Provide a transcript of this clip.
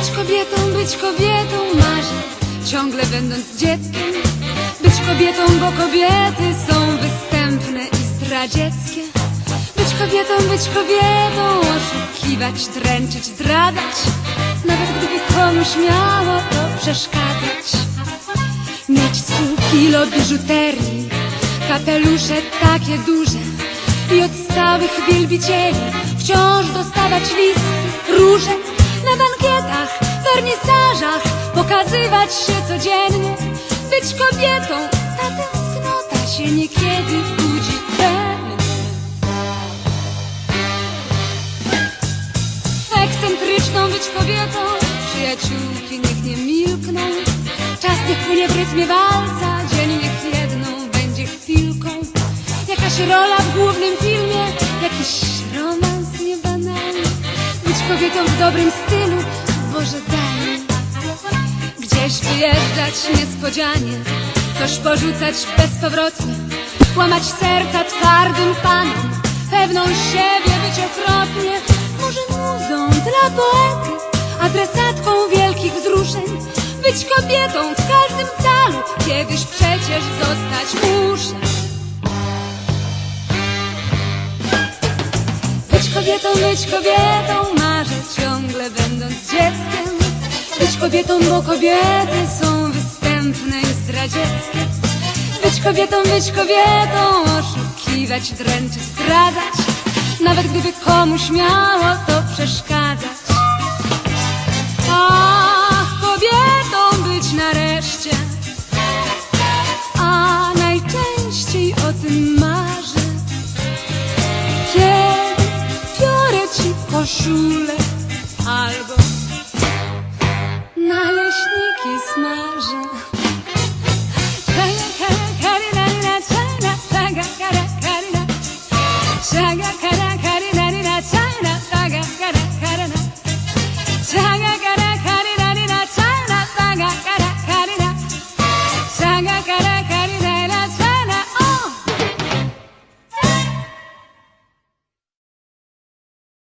być kobietą marzę, ciągle będąc dzieckiem. Być kobietą, bo kobiety są występne i zdradzieckie. Być kobietą, być kobietą, oszukiwać, dręczyć, zdradzać. Nawet gdyby komuś miało to przeszkadzać. Mieć z pół kilo biżuterii, kapelusze takie duże i od stałych wielbicieli wciąż dostawać listy, róże pokazywać się codziennie, być kobietą, ta tęsknota się niekiedy budzi we mnie. Ekscentryczną być kobietą, przyjaciółki niech nie milkną, czas niech płynie w rytmie walca, dzień niech jedną będzie chwilką, jakaś rola w głównym filmie, jakiś romans niebanalny, być kobietą w dobrym stylu, Boże daj. Gdzieś wyjeżdżać niespodzianie, coś porzucać bezpowrotnie, łamać serca twardym panom, pewną siebie być okropnie, może muzą dla poety, adresatką wielkich wzruszeń, być kobietą w każdym calu, kiedyś przecież zostać muszę. Być kobietą, być kobietą, kobietą, bo kobiety są występne i zdradzieckie. Być kobietą, być kobietą, oszukiwać, dręczyć, zdradzać. Nawet gdyby komuś miało to przeszkadzać. Ach, kobietą być nareszcie. A najczęściej o tym marzę. Kiedy biorę ci koszulę naleśniki smażę.